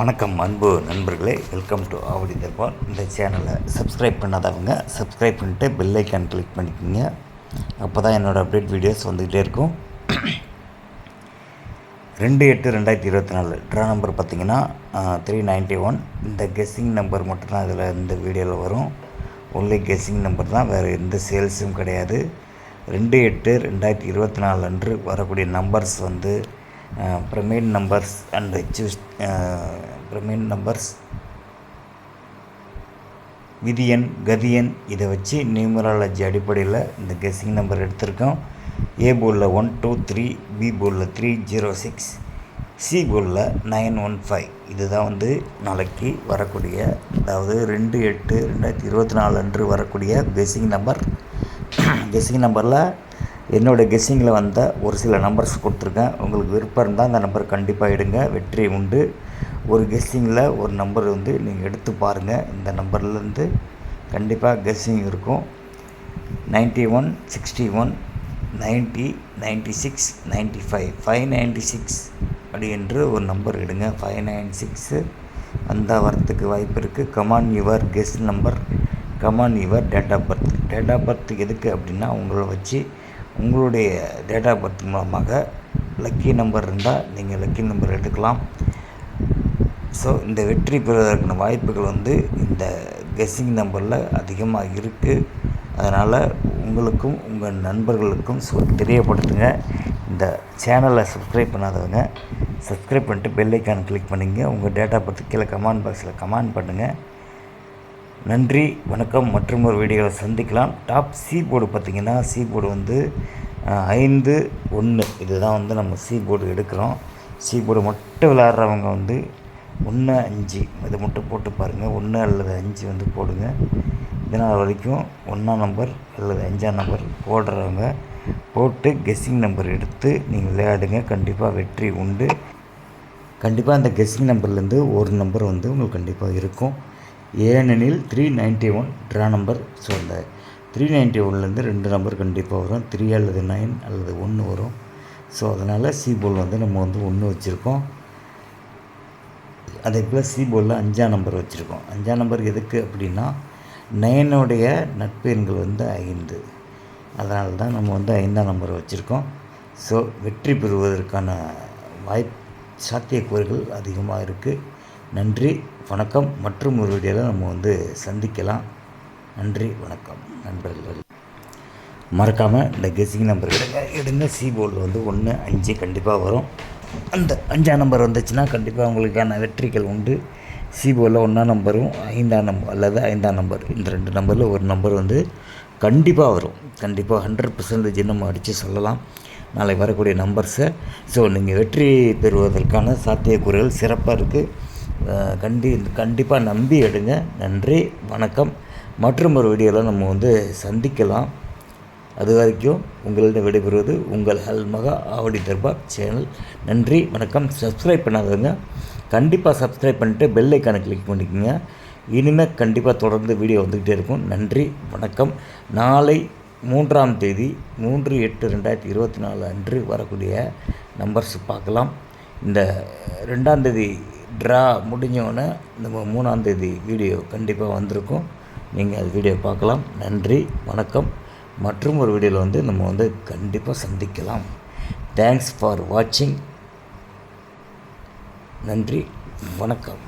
வணக்கம் அன்பு நண்பர்களே. வெல்கம் டு ஆவடி தர்பார் இந்த சேனலை சப்ஸ்கிரைப் பண்ணாதவங்க சப்ஸ்கிரைப் பண்ணிட்டு பெல் ஐக்கான் கிளிக் பண்ணிக்கோங்க. அப்போ தான் என்னோடய அப்டேட் வீடியோஸ் வந்துக்கிட்டே இருக்கும். ரெண்டு எட்டு ரெண்டாயிரத்தி இருபத்தி நாலு. ட்ரா நம்பர் பார்த்தீங்கன்னா த்ரீ நைன்ட்டி ஒன் இந்த கெஸ்ஸிங் நம்பர் மட்டும்தான் இதில் இந்த வீடியோவில் வரும். ஒன்லி கெஸ்ஸிங் நம்பர் தான் வேறு எந்த சேல்ஸும் கிடையாது. ரெண்டு எட்டு ரெண்டாயிரத்தி இருபத்தி நாலு அன்று வரக்கூடிய நம்பர்ஸ் வந்து pyramid numbers and choose pyramid numbers. விதியன் கதியன் இதை வச்சு நியூமராலஜி அடிப்படையில் இந்த கெஸ்ஸிங் நம்பர் எடுத்திருக்கோம். ஏ போலில் ஒன் டூ த்ரீ பி போலில் த்ரீ ஜீரோ சிக்ஸ் சி போலில் நைன் ஒன் ஃபைவ். இதுதான் வந்து நாளைக்கு வரக்கூடிய அதாவது ரெண்டு எட்டு ரெண்டாயிரத்தி இருபத்தி நாலு அன்று வரக்கூடிய கெஸ்ஸிங் நம்பர். கெஸ்ஸிங் நம்பரில் என்னோடய கெஸ்ஸிங்கில் வந்த ஒரு சில நம்பர்ஸ் கொடுத்துருக்கேன். உங்களுக்கு விருப்பம் இருந்தால் அந்த நம்பர் கண்டிப்பாக எடுங்க. வெற்றி உண்டு. ஒரு கெஸ்ஸிங்கில் ஒரு நம்பர் வந்து நீங்கள் எடுத்து பாருங்கள் இந்த நம்பர்லேருந்து கண்டிப்பாக கெஸ்ஸிங் இருக்கும். Ninety one sixty one ninety ninety six ninety five five ninety six அப்படி என்று ஒரு நம்பர் எடுங்க. ஃபைவ் நைன் சிக்ஸு வந்தால் வரத்துக்கு வாய்ப்பு இருக்குது come on your guess number come on your date of birth date of birth எதுக்கு அப்படின்னா உங்களை வச்சு உங்களுடைய டேட் ஆஃப் பர்த் மூலமாக லக்கி நம்பர் இருந்தால் நீங்கள் லக்கி நம்பர் எடுக்கலாம். ஸோ இந்த வெற்றி பெறுவதற்கான வாய்ப்புகள் வந்து இந்த கெஸ்ஸிங் நம்பரில் அதிகமாக இருக்குது அதனால் உங்களுக்கும் உங்கள் நண்பர்களுக்கும் சொ தெரியப்படுத்துங்க. இந்த சேனலை சப்ஸ்கிரைப் பண்ணாதவங்க சப்ஸ்கிரைப் பண்ணிட்டு பெல்லைக்கான் கிளிக் பண்ணிங்க. உங்கள் டேட்டா பற்றி கீழே கமெண்ட் பாக்ஸில் கமெண்ட் பண்ணுங்கள் நன்றி வணக்கம். மற்றும் ஒரு வீடியோவில் சந்திக்கலாம். டாப் சி போர்டு பார்த்திங்கன்னா சி போர்டு வந்து ஐந்து ஒன்று இதுதான் வந்து நம்ம சி போர்டு எடுக்கிறோம். சி போர்டு மட்டும் விளாட்றவங்க வந்து ஒன்று அஞ்சு. இதை மட்டும் போட்டு பாருங்கள் ஒன்று அல்லது அஞ்சு வந்து போடுங்க. இதனால் வரைக்கும் ஒன்றாம் நம்பர் அல்லது அஞ்சாம் நம்பர் போடுறவங்க போட்டு கெஸ்ஸிங் நம்பர் எடுத்து நீங்கள் விளையாடுங்க. கண்டிப்பாக வெற்றி உண்டு. கண்டிப்பாக அந்த கெஸ்ஸிங் நம்பர்லேருந்து ஒரு நம்பர் வந்து உங்களுக்கு கண்டிப்பாக இருக்கும். ஏனெனில் three ninety one draw number so அந்த த்ரீ நைன்ட்டி ஒன்லேருந்து ரெண்டு நம்பர் கண்டிப்பாக வரும். த்ரீ அல்லது நைன் அல்லது ஒன்று வரும். ஸோ அதனால் சி போல் வந்து நம்ம வந்து ஒன்று வச்சுருக்கோம். அதே போல் சி போலில் அஞ்சாம் நம்பர் வச்சுருக்கோம். அஞ்சாம் நம்பர் எதுக்கு அப்படின்னா நயனுடைய நட்பு எண்கள் வந்து ஐந்து. அதனால தான் நம்ம வந்து ஐந்தாம் நம்பர் வச்சுருக்கோம். ஸோ வெற்றி பெறுவதற்கான வாய்ப்பு சாத்தியக்கூறுகள் அதிகமாக இருக்குது நன்றி வணக்கம். மற்றும் ஒரு வீடியோவில் நம்ம வந்து சந்திக்கலாம். நன்றி வணக்கம். நண்பர்கள். மறக்காமல் இந்த கெஸிங் நம்பர் எடுங்க. எடுங்க. சி போர்டில் வந்து ஒன்று அஞ்சு கண்டிப்பாக வரும். அந்த அஞ்சாம் நம்பர் வந்துச்சுன்னா கண்டிப்பாக உங்களுக்கான வெற்றிகள் உண்டு. சிபோவில் ஒன்றாம் நம்பரும் ஐந்தாம் நம்பர் அல்லது ஐந்தாம் நம்பர். இந்த ரெண்டு நம்பரில் ஒரு நம்பர் வந்து கண்டிப்பாக வரும். கண்டிப்பாக ஹண்ட்ரட் பர்சன்டேஜ் நம்ம அடித்து சொல்லலாம். நாளை வரக்கூடிய நம்பர்ஸை ஸோ நீங்கள் வெற்றி பெறுவதற்கான சாத்தியக்கூறுகள் சிறப்பாக இருக்குது கண்டி கண்டிப்பாக நம்பி எடுங்க. நன்றி வணக்கம். மற்றும் ஒரு வீடியோவில் நம்ம வந்து சந்திக்கலாம். அது வரைக்கும் உங்களிடம் விடைபெறுவது உங்கள் ஹல்மகா ஆவடி தர்பார் சேனல். நன்றி வணக்கம். சப்ஸ்கிரைப் பண்ணாதவங்க கண்டிப்பாக சப்ஸ்கிரைப் பண்ணிட்டு பெல் ஐக்கானை கிளிக் பண்ணிக்கோங்க. இனிமேல் கண்டிப்பாக தொடர்ந்து வீடியோ வந்துக்கிட்டே இருக்கும். நன்றி வணக்கம். நாளை மூன்றாம் தேதி மூன்று எட்டு ரெண்டாயிரத்தி இருபத்தி நாலு அன்று வரக்கூடிய நம்பர்ஸ் பார்க்கலாம். இந்த ரெண்டாம் தேதி ட்ரா முடிஞ்சோடனே நம்ம மூணாம் தேதி வீடியோ கண்டிப்பாக வந்திருக்கும். நீங்கள் அது வீடியோ பார்க்கலாம். நன்றி வணக்கம். மற்றும் ஒரு வீடியோவில் வந்து நம்ம வந்து கண்டிப்பாக சந்திக்கலாம். தேங்க்ஸ் ஃபார் வாட்சிங் நன்றி வணக்கம்.